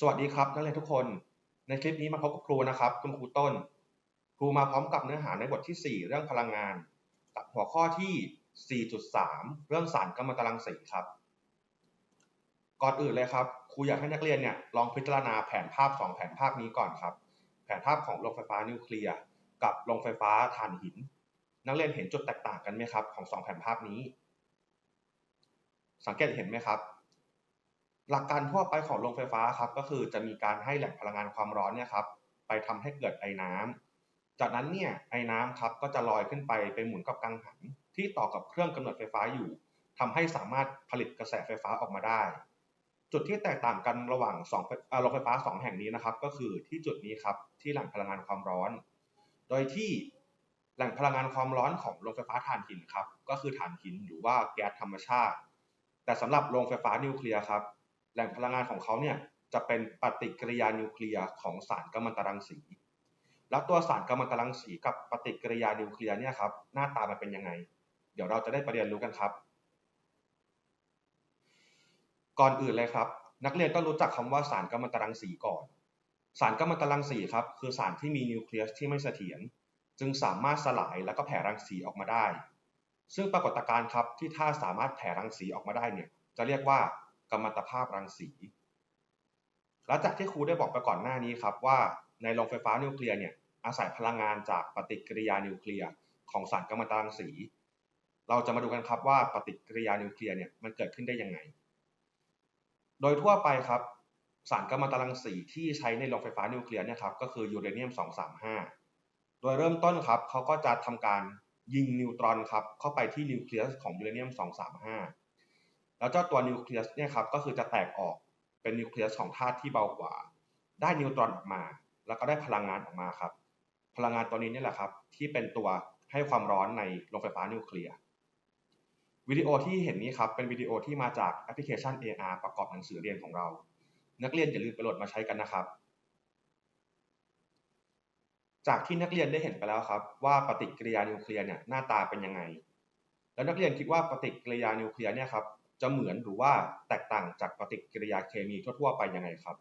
สวัสดีครับนักเรียนทุกคน ในคลิปนี้มาพบกับครูนะครับ คุณครูต้น ครูมาพร้อมกับเนื้อหาในบทที่ 4 เรื่องพลังงาน กับหัวข้อที่ 4.3 เรื่องสารกัมมันตรังสีครับ ก่อนอื่นเลยครับ ครูอยากให้นักเรียนเนี่ยลองพิจารณาแผนภาพ 2 แผนภาพนี้ก่อนครับ แผนภาพของโรงไฟฟ้านิวเคลียร์กับโรงไฟฟ้าถ่านหิน นักเรียนเห็นจุดแตกต่างกันไหมครับ ของ 2 แผนภาพนี้ สังเกตเห็นไหมครับ หลักการทั่วไปของโรงไฟฟ้าครับก็คือจะมีการให้แหล่งพลังงานความร้อนเนี่ยครับไปทำให้เกิดไอ้น้ำจากนั้นเนี่ยไอ้น้ำครับก็จะลอยขึ้นไปไปหมุนกับกังหันที่ต่อกับเครื่องกำเนิดไฟฟ้าอยู่ทำให้สามารถผลิตกระแสไฟฟ้าออกมาได้ จุดที่แตกต่างกันระหว่าง2โรงไฟฟ้า 2 แห่งนี้นะครับ ก็คือที่จุดนี้ครับที่แหล่งพลังงานความร้อน โดยที่แหล่งพลังงานความร้อนของโรงไฟฟ้าถ่านหินครับก็คือถ่านหินหรือว่าแก๊สธรรมชาติ แต่สำหรับโรงไฟฟ้านิวเคลียร์ครับ แหล่งพลังงานของเขาเนี่ยจะเป็นปฏิกิริยานิวเคลียร์ของสารกัมมันตรังสี แล้วตัวสารกัมมันตรังสีกับปฏิกิริยานิวเคลียร์เนี่ยครับหน้าตามันเป็นยังไง เดี๋ยวเราจะได้ไปเรียนรู้กันครับ ก่อนอื่นเลยครับ นักเรียนต้องรู้จักคำว่าสารกัมมันตรังสีก่อน สารกัมมันตรังสีครับคือสารที่มีนิวเคลียสที่ไม่เสถียรจึงสามารถสลายแล้วก็แผ่รังสีออกมาได้ ซึ่งปรากฏการณ์ครับที่ถ้าสามารถแผ่รังสีออกมาได้เนี่ยจะเรียกว่า กัมมันตภาพรังสีและจากที่ครูได้บอกไปก่อนหน้านี้ครับว่าในโรงไฟฟ้านิวเคลียร์เนี่ยอาศัยพลังงานจากปฏิกิริยานิวเคลียร์ของสารกัมมันตรังสี เราจะมาดูกันครับว่าปฏิกิริยานิวเคลียร์เนี่ยมันเกิดขึ้นได้ยังไง โดยทั่วไปครับสารกัมมันตรังสีที่ใช้ในโรงไฟฟ้านิวเคลียร์เนี่ยครับก็คือยูเรเนียม 235 โดยเริ่มต้นครับเขาก็จะทำการยิงนิวตรอนครับเข้าไปที่นิวเคลียสของยูเรเนียม 235 แล้วเจ้าตัวนิวเคลียสเนี่ยครับก็คือจะแตกออกเป็นนิวเคลียสของธาตุที่เบากว่า ได้นิวตรอนออกมา แล้วก็ได้พลังงานออกมาครับ พลังงานตัวนี้นี่แหละครับ ที่เป็นตัวให้ความร้อนในโรงไฟฟ้านิวเคลียร์วิดีโอที่เห็นนี้ครับเป็นวิดีโอที่มาจากแอปพลิเคชัน AR ประกอบหนังสือเรียนของเรา นักเรียนอย่าลืมไปโหลดมาใช้กันนะครับ จากที่นักเรียนได้เห็นไปแล้วครับ ว่าปฏิกิริยานิวเคลียร์เนี่ยหน้าตาเป็นยังไง แล้วนักเรียนคิดว่าปฏิกิริยานิวเคลียร์เนี่ยครับ จะเหมือนหรือว่าแตกต่างจากปฏิกิริยาเคมีทั่วๆไปยังไงครับ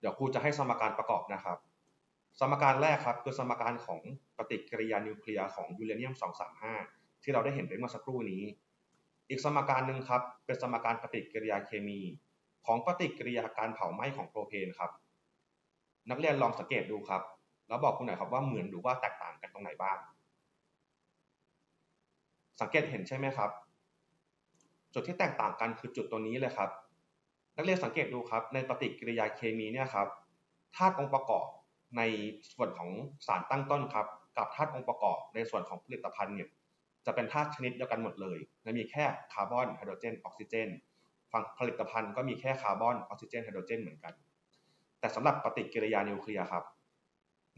เดี๋ยวครูจะให้สมการประกอบนะครับ สมการแรกครับคือสมการของปฏิกิริยานิวเคลียร์ของยูเรเนียม 235 ที่เราได้เห็นไปเมื่อสักครู่นี้ อีกสมการหนึ่งครับ เป็นสมการปฏิกิริยาเคมี ของปฏิกิริยาการเผาไหม้ของโปรเพนครับ นักเรียนลองสังเกตดูครับ แล้วบอกคุณหน่อยครับว่าเหมือนหรือว่าแตกต่างกันตรงไหนบ้าง สังเกตเห็นใช่ไหมครับ จุดที่แตกต่างกันคือจุดตัวนี้เลยครับ นักเรียนสังเกตดูครับ ในปฏิกิริยาเคมีเนี่ยครับธาตุองค์ประกอบในส่วนของสารตั้งต้นครับ กับธาตุองค์ประกอบในส่วนของผลิตภัณฑ์เนี่ยจะเป็นธาตุชนิดเดียวกันหมดเลยจะมีแค่คาร์บอนไฮโดรเจนออกซิเจนฝั่งผลิตภัณฑ์ก็มีแค่คาร์บอนออกซิเจนไฮโดรเจนเหมือนกัน แต่สำหรับปฏิกิริยานิวเคลียร์ครับ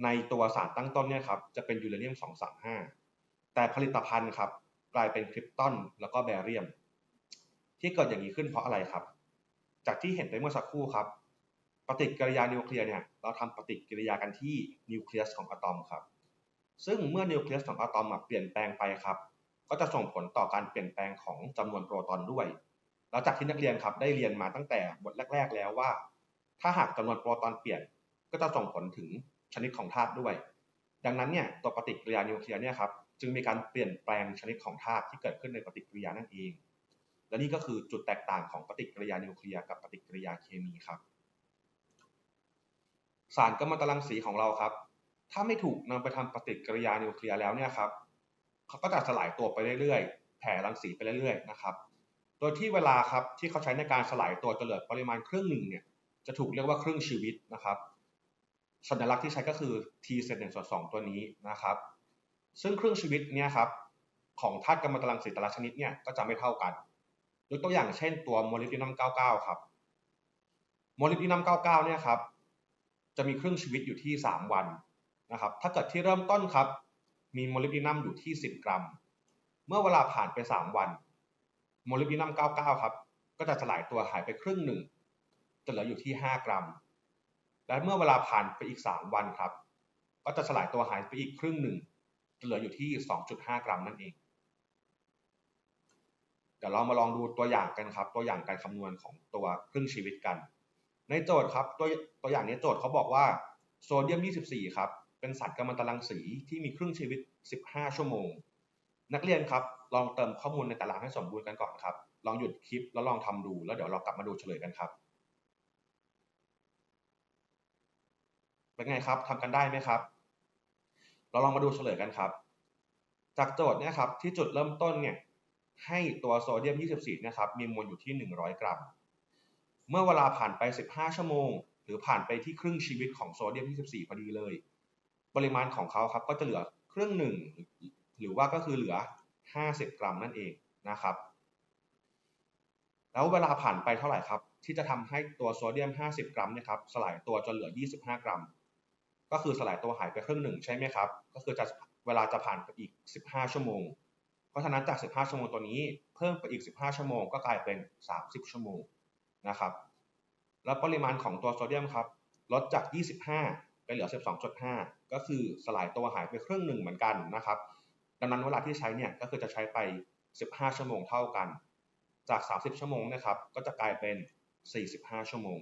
ในตัวสารตั้งต้นเนี่ยครับจะเป็นยูเรเนียม 235 แต่ผลิตภัณฑ์ครับกลายเป็นคริปตันแล้วก็แบเรียม ที่เกิดอย่างนี้ขึ้นเพราะอะไรครับ จากที่เห็นไปเมื่อสักครู่ครับ ปฏิกิริยานิวเคลียร์เนี่ยเราทำปฏิกิริยากันที่นิวเคลียสของอะตอมครับ ซึ่งเมื่อนิวเคลียสของอะตอมเปลี่ยนแปลงไปครับ ก็จะส่งผลต่อการเปลี่ยนแปลงของจำนวนโปรตอนด้วยแล้วจากที่นักเรียนครับได้เรียนมาตั้งแต่บทแรก ๆ แล้วว่า ถ้าหากจำนวนโปรตอนเปลี่ยน ก็จะส่งผลถึงชนิดของธาตุด้วย ดังนั้นเนี่ยตัวปฏิกิริยานิวเคลียร์เนี่ยครับจึงมีการเปลี่ยนแปลงชนิดของธาตุที่เกิดขึ้นในปฏิกิริยานั่นเอง และนี่ก็คือจุดแตกต่างของปฏิกิริยานิวเคลียร์กับปฏิกิริยาเคมีครับ สารกัมมันตรังสีของเราครับ ถ้าไม่ถูกนำไปทำปฏิกิริยานิวเคลียร์แล้วเนี่ยครับเขาก็จะสลายตัวไปเรื่อยๆ แผ่รังสีไปเรื่อยๆนะครับ โดยที่เวลาครับที่เขาใช้ในการสลายตัวจะเหลือปริมาณครึ่งหนึ่งเนี่ยจะถูกเรียกว่าครึ่งชีวิตนะครับสัญลักษณ์ที่ใช้ก็คือ t เศษหนึ่งส่วนสองตัวนี้นะครับ ซึ่งครึ่งชีวิตเนี่ยครับของธาตุกัมมันตรังสีแต่ละชนิดเนี่ยก็จะไม่เท่ากัน ยกตัวอย่างเช่นตัวโมลิบดินัม99 ครับโมลิบดินัม99 เนี่ยครับ จะมีครึ่งชีวิตอยู่ที่ 3 วันนะครับ ถ้าเกิดที่เริ่มต้นครับ มีโมลิบดินัมอยู่ที่ 10 กรัม เมื่อเวลาผ่านไป 3 วันโมลิบดินัม99 ครับ ก็จะสลายตัวหายไปครึ่งหนึ่ง จะเหลืออยู่ที่ 5 กรัม และเมื่อเวลาผ่านไปอีก 3 วันครับ ก็จะสลายตัวหายไปอีกครึ่งหนึ่ง จะเหลืออยู่ที่ 2.5 กรัมนั่นเอง ดี๋ยวเรามาลองดูตัวอย่างกันครับ ตัวอย่างการคำนวณของตัวครึ่งชีวิตกัน ในโจทย์ครับตัวตัวอย่างนี้โจทย์เขาบอกว่าโซเดียม 24 ครับ เป็นสารกัมมันตรังสีที่มีครึ่งชีวิต 15 ชั่วโมง นักเรียนครับ ลองเติมข้อมูลในตารางให้สมบูรณ์กันก่อนครับ ลองหยุดคลิปแล้วลองทำดู แล้วเดี๋ยวเรากลับมาดูเฉลยกันครับ เป็นไงครับทำกันได้ไหมครับ เราลองมาดูเฉลยกันครับ จากโจทย์เนี่ยครับที่จุดเริ่มต้นเนี่ย ให้ตัวโซเดียม 24 นะครับ มีมวลอยู่ที่ 100 กรัม เมื่อเวลาผ่านไป 15 ชั่วโมง หรือผ่านไปที่ครึ่งชีวิตของโซเดียม 24 พอดีเลย ปริมาณของเขาครับก็จะเหลือครึ่งหนึ่ง หรือว่าก็คือเหลือ 50 กรัมนั่นเองนะครับ แล้วเวลาผ่านไปเท่าไหร่ครับ ที่จะทำให้ตัวโซเดียม 50 กรัมนี่ยครับสลายตัวจนเหลือ 25 กรัม ก็คือสลายตัวหายไปครึ่งหนึ่งใช่ไหมครับ ก็คือจะเวลาจะผ่านไปอีก 15 ชั่วโมง ราะฉะนั้นจาก 15 ชั่วโมงตัวนี้ เพิ่มไปอีก 15 ชั่วโมงก็กลายเป็น 30 ชั่วโมงนะครับ แล้วปริมาณของตัวโซเดียมครับลดจาก 25 ไปเหลือ 12.5 ก็คือสลายตัวหายไปครึ่งหนึ่งเหมือนกันนะครับ ดังนั้นเวลาที่ใช้เนี่ยก็คือจะใช้ไป 15 ชั่วโมงเท่ากัน จาก 30 ชั่วโมงนะครับก็จะกลายเป็น 45 ชั่วโมง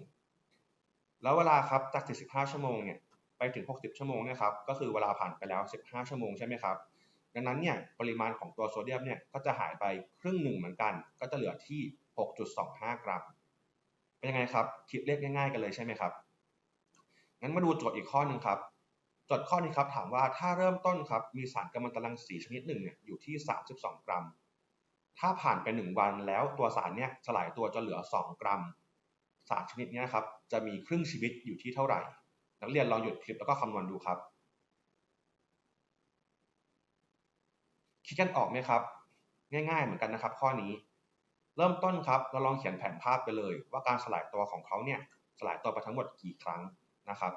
แล้วเวลาครับจาก 45 ชั่วโมงเนี่ยไปถึง 60 ชั่วโมงเนี่ยครับก็คือเวลาผ่านไปแล้ว 15 ชั่วโมงใช่ไหมครับ ดังนั้นเนี่ยปริมาณของตัวโซเดียมเนี่ยก็จะหายไปครึ่งหนึ่งเหมือนกัน ก็จะเหลือที่ 6.25 กรัม เป็นยังไงครับ คิดเลขง่ายๆกันเลยใช่ไหมครับ งั้นมาดูโจทย์อีกข้อหนึ่งครับ โจทย์ข้อนี้ครับถามว่าถ้าเริ่มต้นครับมีสารกัมมันตรังสีชนิดหนึ่งเนี่ยอยู่ที่ 32 กรัม ถ้าผ่านไป 1 วันแล้วตัวสารเนี่ยสลายตัวจะเหลือ 2 กรัม สารชนิดนี้ครับจะมีครึ่งชีวิตอยู่ที่เท่าไหร่ นักเรียนลองหยุดคลิปแล้วก็คำนวณดูครับ คิดกันออกไหมครับ ง่าย ๆ เหมือนกันนะครับ ข้อนี้ เริ่มต้นครับ เราลองเขียนแผนภาพไปเลย ว่าการสลายตัวของเขาเนี่ยสลายตัวไปทั้งหมดกี่ครั้งนะครับ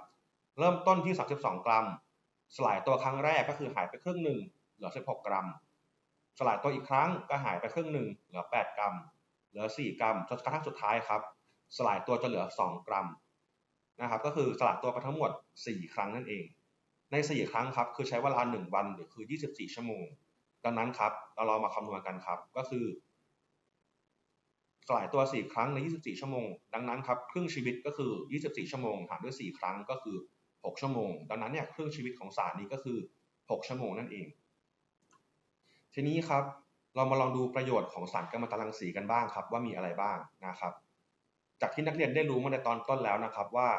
เริ่มต้นที่ 32 กรัม สลายตัวครั้งแรกก็คือหายไปครึ่งหนึ่งเหลือ 16 กรัม สลายตัวอีกครั้งก็หายไปครึ่งหนึ่งเหลือ 8 กรัม เหลือ 4 กรัมจนกระทั่งสุดท้ายครับ สลายตัวจะเหลือ 2 กรัมนะครับ ก็คือสลายตัวไปทั้งหมด 4 ครั้งนั่นเอง ใน 4 ครั้งครับ คือใช้เวลา 1 วันหรือคือ 24 ชั่วโมง ดังนั้นครับ เราลองมาคำนวณกันครับ ก็คือสลายตัว 4 ครั้งใน 24 ชั่วโมง ดังนั้นครับ ครึ่งชีวิตก็คือ 24 ชั่วโมง หารด้วย 4 ครั้งก็คือ 6 ชั่วโมง ดังนั้นเนี่ย ครึ่งชีวิตของสารนี้ก็คือ 6 ชั่วโมงนั่นเอง ทีนี้ครับ เรามาลองดูประโยชน์ของสารกัมมันตรังสีกันบ้างครับ ว่ามีอะไรบ้างนะครับ จากที่นักเรียนได้รู้มาในตอนต้นแล้วนะครับ ว่า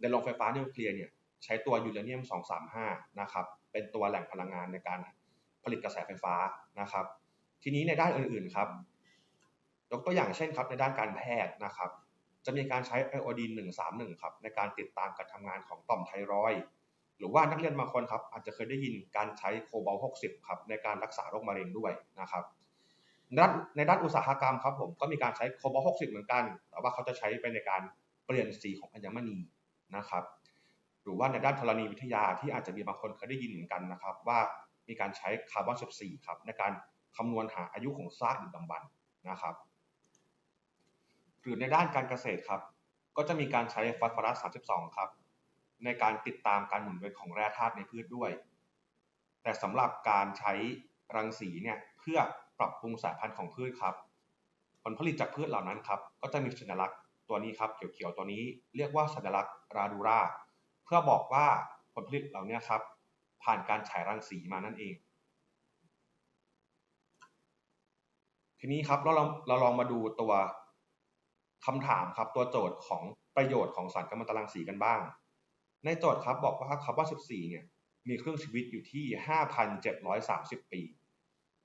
ในโรงไฟฟ้านิวเคลียร์เนี่ยใช้ตัวยูเรเนียม 235 นะครับ เป็นตัวแหล่งพลังงานในการ ผลิตกระแสไฟฟ้านะครับ ทีนี้ในด้านอื่นๆครับยกตัวอย่างเช่นครับในด้านการแพทย์นะครับ จะมีการใช้ไอโอดีน131ครับในการติดตามการทำงานของต่อมไทรอยหรือว่านักเรียนบางคนครับอาจจะเคยได้ยินการใช้โคบอล60ครับในการรักษาโรคมะเร็งด้วยนะครับในด้านในด้านอุตสาหกรรมครับผมก็มีการใช้โคบอล60 เหมือนกัน แต่ว่าเขาจะใช้ไปในการเปลี่ยนสีของอัญมณีนะครับ หรือว่าในด้านธรณีวิทยาที่อาจจะมีบางคนเคยได้ยินเหมือนกันนะครับ ว่า มีการใช้คาร์บอน14ครับในการคำนวณหาอายุของซากดึกดำบรรพ์นะครับ หรือในด้านการเกษตรครับ ก็จะมีการใช้ฟอสฟอรัส32ครับในการติดตามการหมุนเวียนของแร่ธาตุในพืชด้วย แต่สำหรับการใช้รังสีเนี่ยเพื่อปรับปรุงสายพันธุ์ของพืชครับ ผลผลิตจากพืชเหล่านั้นครับ ก็จะมีสัญลักษณ์ตัวนี้ครับเขียวๆตัวนี้เรียกว่าสัญลักษณ์ราดูราเพื่อบอกว่าผลผลิตเหล่านี้ครับ ผ่านการฉายรังสีมานั่นเอง ทีนี้ครับเราลองเราลองมาดูตัวคำถามครับตัวโจทย์ของประโยชน์ของสารกัมมันตรังสีกันบ้าง ในโจทย์ครับบอกว่าคาร์บอน14 เนี่ยมีเครึ่องชีวิตอยู่ที่ 5,730 ปี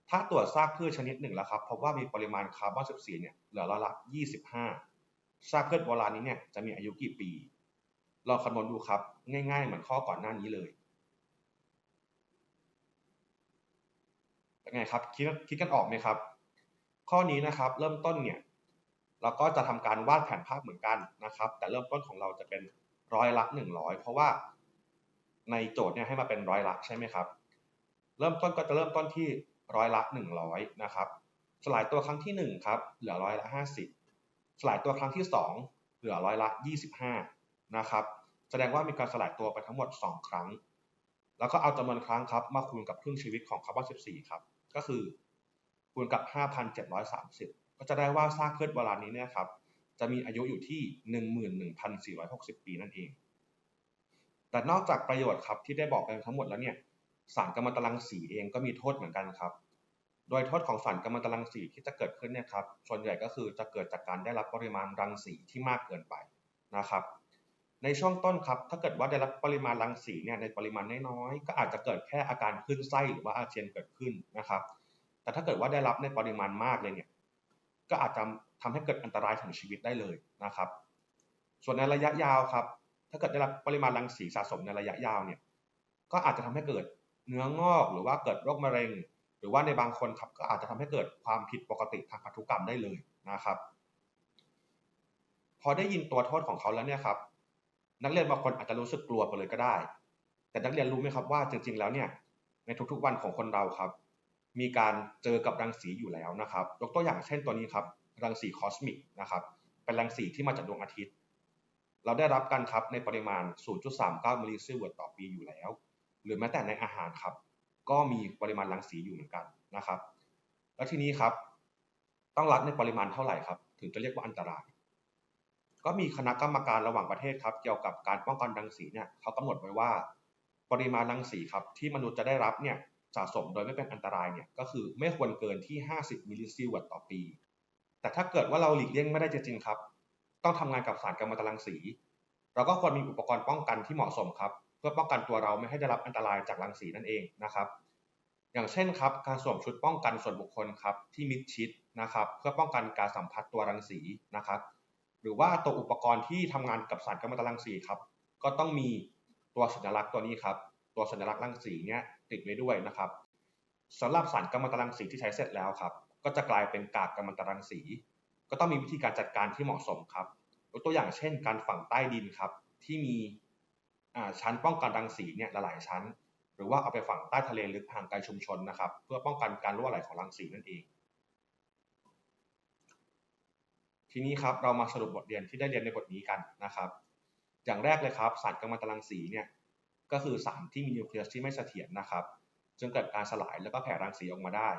ถ้าตรวจซากพืชชนิดหนึ่งแล้วครับพบว่ามีปริมาณคาร์บอน 14 เนี่ยเหลือละละ25 ซากพืชโบราณนี้เนี่ยจะมีอายุกี่ปีลองคำนวณดูครับ ง่ายๆ เหมือนข้อก่อนหน้านี้เลย เป็นไงครับคิดคิดกันออกไหมครับ ข้อนี้นะครับเริ่มต้นเนี่ยเราก็จะทำการวาดแผนภาพเหมือนกันนะครับ แต่เริ่มต้นของเราจะเป็นร้อยละหนึ่งร้อยเพราะว่าในโจทย์เนี่ยให้มาเป็นร้อยละใช่ไหมครับ เริ่มต้นก็จะเริ่มต้นที่ร้อยละหนึ่งร้อยนะครับ สลายตัวครั้งที่หนึ่งครับเหลือร้อยละห้าสิบสลายตัวครั้งที่สองเหลือร้อยละยี่สิบห้านะครับ แสดงว่ามีการสลายตัวไปทั้งหมด2ครั้ง แล้วก็เอาจำนวนครั้งครับมาคูณกับครึ่งชีวิตของคาร์บอน14ครับ ก็คือคูณกับ 5,730 ก็จะได้ว่าซากพืชโบราณนี้เนี่ยครับจะมีอายุอยู่ที่ 11,460 ปีนั่นเอง แต่นอกจากประโยชน์ครับที่ได้บอกไปทั้งหมดแล้วเนี่ยสารกัมมันตรังสีเองก็มีโทษเหมือนกันครับ โดยโทษของสารกัมมันตรังสีที่จะเกิดขึ้นเนี่ยครับส่วนใหญ่ก็คือจะเกิดจากการได้รับปริมาณรังสีที่มากเกินไปนะครับ ในช่วงต้นครับ ถ้าเกิดว่าได้รับปริมาณรังสีเนี่ยในปริมาณน้อยๆ ก็อาจจะเกิดแค่อาการขึ้นไส้หรือว่าอาเจียนเกิดขึ้นนะครับ แต่ถ้าเกิดว่าได้รับในปริมาณมากเลยเนี่ย ก็อาจจะทำให้เกิดอันตรายถึงชีวิตได้เลยนะครับ ส่วนในระยะยาวครับ ถ้าเกิดได้รับปริมาณรังสีสะสมในระยะยาวเนี่ย ก็อาจจะทำให้เกิดเนื้องอกหรือว่าเกิดโรคมะเร็ง หรือว่าในบางคนครับก็อาจจะทำให้เกิดความผิดปกติทางพันธุกรรมได้เลยนะครับ พอได้ยินตัวโทษของเขาแล้วเนี่ยครับ นักเรียนบางคนอาจจะรู้สึกกลัวไปเลยก็ได้ แต่นักเรียนรู้ไหมครับว่าจริง ๆ แล้วเนี่ยในทุกๆวันของคนเราครับ มีการเจอกับรังสีอยู่แล้วนะครับ ยกตัวอย่างเช่นตัวนี้ครับ รังสีคอสมิกนะครับเป็นรังสีที่มาจากดวงอาทิตย์ เราได้รับกันครับในปริมาณ 0.39มิลลิซิเวิร์ตต่อปีอยู่แล้ว หรือแม้แต่ในอาหารครับ ก็มีปริมาณรังสีอยู่เหมือนกันนะครับ แล้วทีนี้ครับ ต้องรับในปริมาณเท่าไหร่ครับ ถึงจะเรียกว่าอันตราย ก็มีคณะกรรมการระหว่างประเทศครับ เกี่ยวกับการป้องกันรังสีเนี่ยเขากำหนดไว้ว่า ปริมาณรังสีครับที่มนุษย์จะได้รับเนี่ยสะสมโดยไม่เป็นอันตรายเนี่ยก็คือไม่ควรเกินที่ 50 มิลลิซิเวิร์ต่อปี แต่ถ้าเกิดว่าเราหลีกเลี่ยงไม่ได้จริงครับ ต้องทำงานกับสารกัมมันตรังสี เราก็ควรมีอุปกรณ์ป้องกันที่เหมาะสมครับเพื่อป้องกันตัวเราไม่ให้ได้รับอันตรายจากรังสีนั่นเองนะครับ อย่างเช่นครับการสวมชุดป้องกันส่วนบุคคลครับที่มิดชิดนะครับ เพื่อป้องกันการสัมผัสตัวรังสีนะครับ หรือว่าตัวอุปกรณ์ที่ทำงานกับสารกัมมันตรังสีครับ ก็ต้องมีตัวสัญลักษณ์ตัวนี้ครับ ตัวสัญลักษณ์รังสีเนี้ยติดไว้ด้วยนะครับสำหรับสารกัมมันตรังสีที่ใช้เสร็จแล้วครับ ก็จะกลายเป็นกากกัมมันตรังสี ก็ต้องมีวิธีการจัดการที่เหมาะสมครับยกตัวอย่างเช่น การฝังใต้ดินครับ ที่มีชั้นป้องกันรังสีเนี่ยหลายชั้น หรือว่าเอาไปฝังใต้ทะเลลึกห่างไกลชุมชนนะครับ เพื่อป้องกันการรั่วไหลของรังสีนั่นเอง ทีนี้ครับเรามาสรุปบทเรียนที่ได้เรียนในบทนี้กันนะครับ อย่างแรกเลยครับสารกัมมันตรังสีเนี่ยก็คือสารที่มีนิวเคลียสที่ไม่เสถียรนะครับจึงเกิดการสลายแล้วก็แผ่รังสีออกมาได้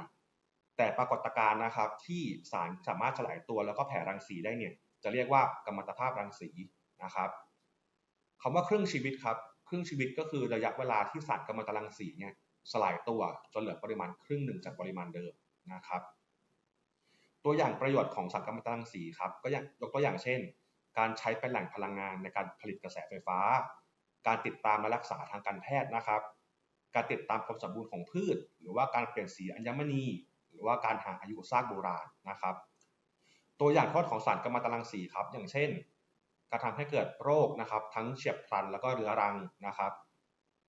แต่ปรากฏการณ์นะครับที่สารสามารถสลายตัวแล้วก็แผ่รังสีได้เนี่ยจะเรียกว่ากัมมันตภาพรังสีนะครับคำว่าครึ่งชีวิตครับครึ่งชีวิตก็คือระยะเวลาที่สารกัมมันตรังสีเนี่ยสลายตัวจนเหลือปริมาณครึ่งหนึ่งจากปริมาณเดิมนะครับ ตัวอย่างประโยชน์ของสารกัมมันตรังสีครับก็อย่างยกตัวอย่างเช่น การใช้เป็นแหล่งพลังงานในการผลิตกระแสไฟฟ้า การติดตามและรักษาทางการแพทย์นะครับ การติดตามความสมบูรณ์ของพืช หรือว่าการเปลี่ยนสีอัญมณี หรือว่าการหาอายุซากโบราณนะครับ ตัวอย่างโทษของสารกัมมันตรังสีครับ อย่างเช่น การทำให้เกิดโรคนะครับ ทั้งเฉียบพลันแล้วก็เรื้อรังนะครับ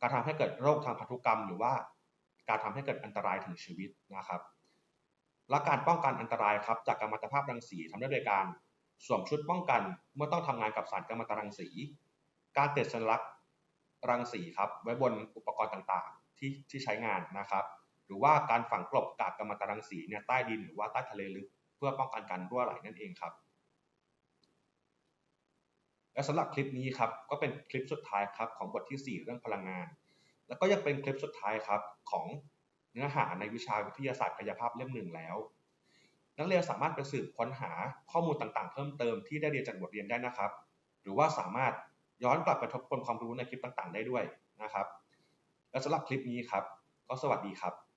การทำให้เกิดโรคทางพันธุกรรม หรือว่าการทำให้เกิดอันตรายถึงชีวิตนะครับ และการป้องกันอันตรายครับจากกัมมันตภาพรังสีทำได้โดยการสวมชุดป้องกันเมื่อต้องทำงานกับสารกัมมันตรังสี การติดสัญลักษณ์รังสีครับไว้บนอุปกรณ์ต่างๆ ที่ที่ใช้งานนะครับ หรือว่าการฝังกลบกากกัมมันตรังสีเนี่ยใต้ดินหรือว่าใต้ทะเลลึกเพื่อป้องกันการรั่วไหลนั่นเองครับ และสำหรับคลิปนี้ครับก็เป็นคลิปสุดท้ายครับของบทที่ 4 เรื่องพลังงาน แล้วก็ยังเป็นคลิปสุดท้ายครับของ เนื้อหาในวิชาวิทยาศาสตร์กายภาพเล่มหนึ่งแล้ว นักเรียนสามารถไปสืบค้นหาข้อมูลต่างๆ เพิ่มเติมที่ได้เรียนจากบทเรียนได้นะครับ หรือว่าสามารถย้อนกลับไปทบทวนความรู้ในคลิปต่างๆ ได้ด้วยนะครับ และสำหรับคลิปนี้ครับ ก็สวัสดีครับ